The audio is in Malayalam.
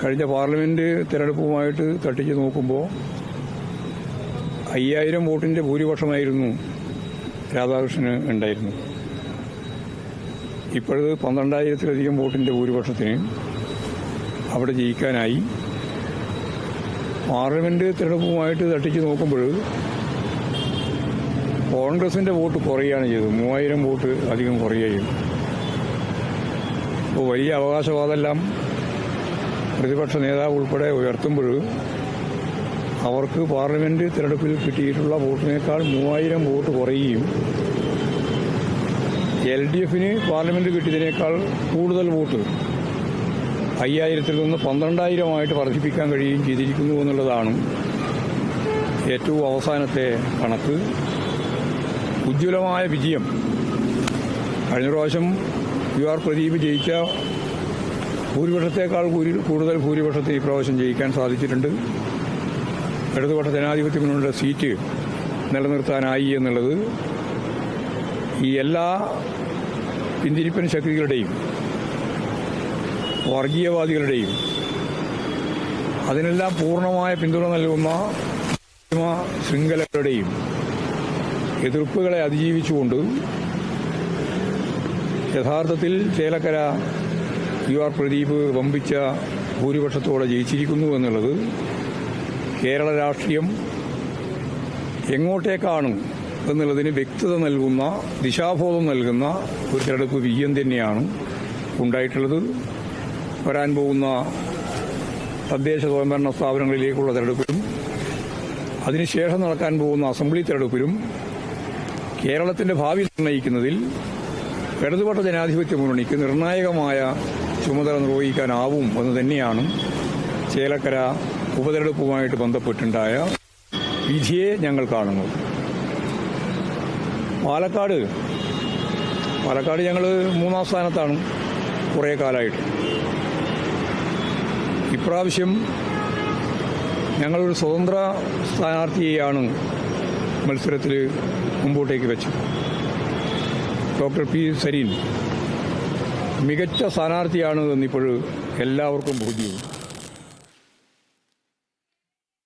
കഴിഞ്ഞ പാർലമെന്റ് തെരഞ്ഞെടുപ്പുമായിട്ട് തട്ടിച്ച് നോക്കുമ്പോൾ അയ്യായിരം വോട്ടിന്റെ ഭൂരിപക്ഷമായിരുന്നു രാധാകൃഷ്ണന് ഉണ്ടായിരുന്നു. ഇപ്പോഴത് പന്ത്രണ്ടായിരത്തിലധികം വോട്ടിന്റെ ഭൂരിപക്ഷത്തിന് അവിടെ ജയിക്കാനായി പാർലമെന്റ് തെരഞ്ഞെടുപ്പുമായിട്ട് തട്ടിച്ച് നോക്കുമ്പോൾ കോൺഗ്രസിന്റെ വോട്ട് കുറയുകയാണ് ചെയ്തത്. മൂവായിരം വോട്ട് അധികം കുറയുകയും അപ്പോൾ വലിയ അവകാശവാദമെല്ലാം പ്രതിപക്ഷ നേതാവ് ഉൾപ്പെടെ ഉയർത്തുമ്പോൾ അവർക്ക് പാർലമെന്റ് തിരഞ്ഞെടുപ്പിൽ കിട്ടിയിട്ടുള്ള വോട്ടിനേക്കാൾ മൂവായിരം വോട്ട് കുറയുകയും എൽ ഡി എഫിന് പാർലമെന്റ് കിട്ടിയതിനേക്കാൾ കൂടുതൽ വോട്ട് അയ്യായിരത്തിൽ നിന്ന് പന്ത്രണ്ടായിരമായിട്ട് വർദ്ധിപ്പിക്കാൻ കഴിയുകയും ചെയ്തിരിക്കുന്നു എന്നുള്ളതാണ് ഏറ്റവും അവസാനത്തെ കണക്ക്. ഉജ്ജ്വലമായ വിജയം. കഴിഞ്ഞ പ്രാവശ്യം യു ആർ പ്രദീപ് ജയിച്ച ഭൂരിപക്ഷത്തേക്കാൾ കൂടുതൽ കൂടുതൽ ഭൂരിപക്ഷത്തിൽ ഇപ്രാവശ്യം ജയിക്കാൻ സാധിച്ചിട്ടുണ്ട്. ഇടതുപക്ഷ ജനാധിപത്യ സീറ്റ് നിലനിർത്താനായി എന്നുള്ളത് ഈ എല്ലാ പിന്തിരിപ്പൻ ശക്തികളുടെയും വർഗീയവാദികളുടെയും അതിനെല്ലാം പൂർണമായ പിന്തുണ നൽകുന്ന ശൃംഖലകളുടെയും എതിർപ്പുകളെ അതിജീവിച്ചുകൊണ്ട് യഥാർത്ഥത്തിൽ ചേലക്കര യു ആർ പ്രദീപ് വമ്പിച്ച ഭൂരിപക്ഷത്തോടെ ജയിച്ചിരിക്കുന്നു എന്നുള്ളത് കേരള രാഷ്ട്രീയം എങ്ങോട്ടേക്കാണ് എന്നുള്ളതിന് വ്യക്തത നൽകുന്ന ദിശാബോധം നൽകുന്ന ഒരു തെരഞ്ഞെടുപ്പ് വിജയം തന്നെയാണ് ഉണ്ടായിട്ടുള്ളത്. വരാൻ പോകുന്ന തദ്ദേശ സ്വയംഭരണ സ്ഥാപനങ്ങളിലേക്കുള്ള തെരഞ്ഞെടുപ്പിലും അതിനുശേഷം നടക്കാൻ പോകുന്ന അസംബ്ലി തെരഞ്ഞെടുപ്പിലും കേരളത്തിന്റെ ഭാവി നിർണയിക്കുന്നതിൽ ഇടതുപക്ഷ ജനാധിപത്യ മുന്നണിക്ക് നിർണായകമായ ചുമതല നിർവഹിക്കാനാവും എന്ന് തന്നെയാണ് ചേലക്കര ഉപതെരഞ്ഞെടുപ്പുമായിട്ട് ബന്ധപ്പെട്ടുണ്ടായ വിധിയെ ഞങ്ങൾ കാണുന്നത് പാലക്കാട്. പാലക്കാട് ഞങ്ങൾ മൂന്നാം സ്ഥാനത്താണ് കുറേ കാലമായിട്ട് ഇപ്രാവശ്യം ഞങ്ങളൊരു സ്വതന്ത്ര സ്ഥാനാർത്ഥിയെയാണ് മത്സരത്തിൽ മുമ്പോട്ടേക്ക് വെച്ചത്. ഡോക്ടർ പി സരീൻ മികച്ച സ്ഥാനാർത്ഥിയാണ് എന്നിപ്പോൾ എല്ലാവർക്കും ബോധ്യവും.